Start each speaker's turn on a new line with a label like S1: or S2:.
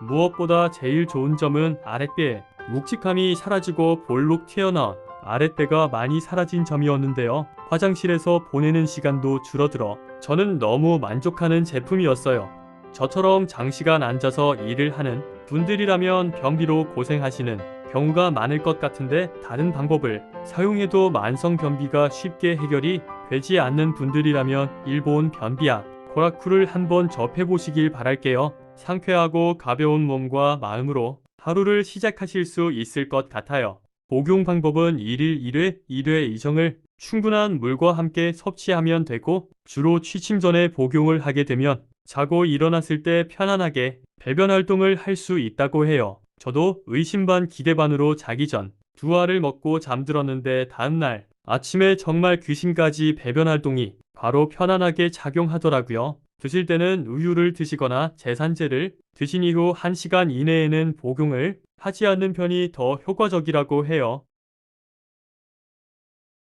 S1: 무엇보다 제일 좋은 점은 아랫배 묵직함이 사라지고 볼록 튀어나온 아랫배가 많이 사라진 점이었는데요. 화장실에서 보내는 시간도 줄어들어 저는 너무 만족하는 제품이었어요. 저처럼 장시간 앉아서 일을 하는 분들이라면 변비로 고생하시는 경우가 많을 것 같은데 다른 방법을 사용해도 만성 변비가 쉽게 해결이 되지 않는 분들이라면 일본 변비약 코라쿠를 한번 접해 보시길 바랄게요. 상쾌하고 가벼운 몸과 마음으로 하루를 시작하실 수 있을 것 같아요. 복용 방법은 1일 1회, 1회 이정을 충분한 물과 함께 섭취하면 되고 주로 취침 전에 복용을 하게 되면 자고 일어났을 때 편안하게 배변 활동을 할 수 있다고 해요. 저도 의심 반 기대 반으로 자기 전 두 알을 먹고 잠들었는데 다음날 아침에 정말 귀신까지 배변 활동이 바로 편안하게 작용하더라고요. 드실 때는 우유를 드시거나 제산제를 드신 이후 1시간 이내에는 복용을 하지 않는 편이 더 효과적이라고 해요.